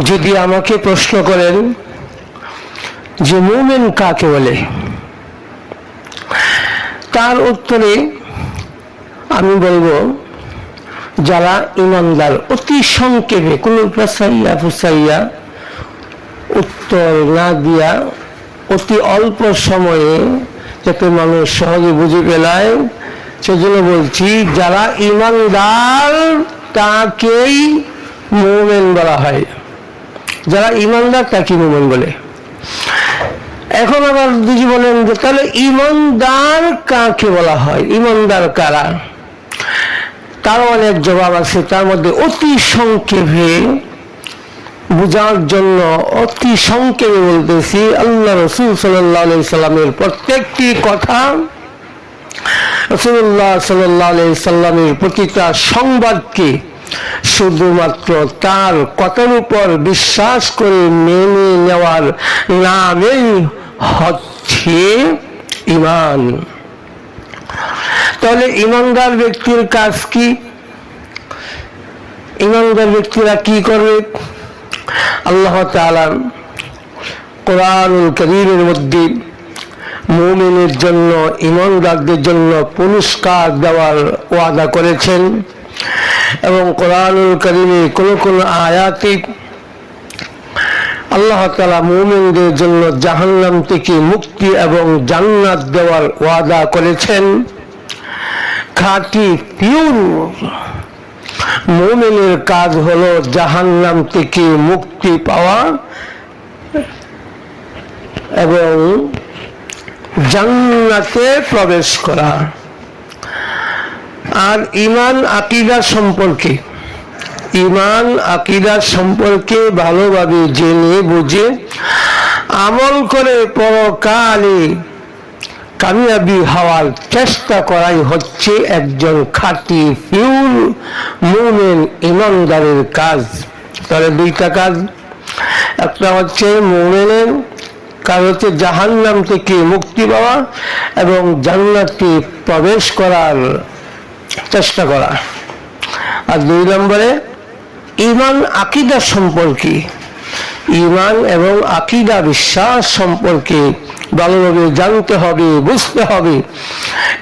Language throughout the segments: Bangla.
যদি আমাকে প্রশ্ন করেন যে মুমেন কাকে বলে, তার উত্তরে আমি বলব, যারা ইমানদার, অতি সংক্ষেপে, কোনো পেশাইয়া ফুসাইয়া উত্তর না দিয়া অতি অল্প সময়ে যাতে মানুষ সহজে বুঝে পেলায় সেজন্য বলছি, যারা ইমানদার, তাকেই মোমেন বলা হয়। যারা ইমানদার তাকে মোমেন বলে? এখন আবার দুজি বলেন যে, তাহলে ইমানদার কাকে বলা হয়? ইমানদার কারা? তার অনেক জবাব আছে, তার মধ্যে অতি সংক্ষেপে বোঝার জন্য অতি সংক্ষেপে বলতেছি, আল্লাহ রসুল সাল্লাহ সাল্লামের প্রত্যেকটি কথা রসুল্লাহ সাল্লাহ সাল্লামের প্রতিটা সংবাদকে শুধুমাত্র তার কথার উপর বিশ্বাস করে মেনে নেওয়ার নামেই হচ্ছে ইমান। তাহলে ইমানদার ব্যক্তির কাজ কি? ইমানদার ব্যক্তিরা কি করবে? আল্লাহ তাআলা কোরআনুল করিমের মধ্যে মুমিনের জন্য, ইমানদারদের জন্য পুরস্কার দেওয়ার ওয়াদা করেছেন। এবং কোরআনুল করিমে কোন কোন আয়াতে আল্লাহ তালা মুমিনদের জন্য জাহান্নাম থেকে মুক্তি এবং জান্নাত দেওয়ার ওয়াদা করেছেন। খাঁটি পিউর মুমিনের কাজ হলো জাহান্নাম থেকে মুক্তি পাওয়া এবং জান্নাতে প্রবেশ করা। আর ইমান, আকিদা সম্পর্কে। ইমান, আকিদা সম্পর্কে ভালোভাবে জেনে বুঝে আমল করে পরকালে কামিয়াবি হওয়ার চেষ্টা করাই হচ্ছে একজন খাঁটি পিউর মুমেন ইমানদারের কাজ। তাহলে দুইটা কাজ। একটা হচ্ছে মুমেনের কাজ হচ্ছে জাহান্নাম থেকে মুক্তি পাওয়া এবং জান্নাতে প্রবেশ করার চেষ্টা করা। আর দুই নম্বরে, ইমান আকিদা সম্পর্কে, ইমান এবং আকিদা বিশ্বাস সম্পর্কে ভালোভাবে জানতে হবে, বুঝতে হবে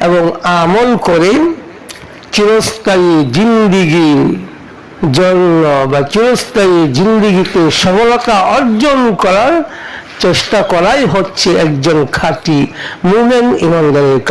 এবং আমল করে চিরস্থায়ী জিন্দিগি জন্য বা চিরস্থায়ী জিন্দিগিতে সফলতা অর্জন করার চেষ্টা করাই হচ্ছে একজন খাঁটি মুমেন ইমানদারের কাজ।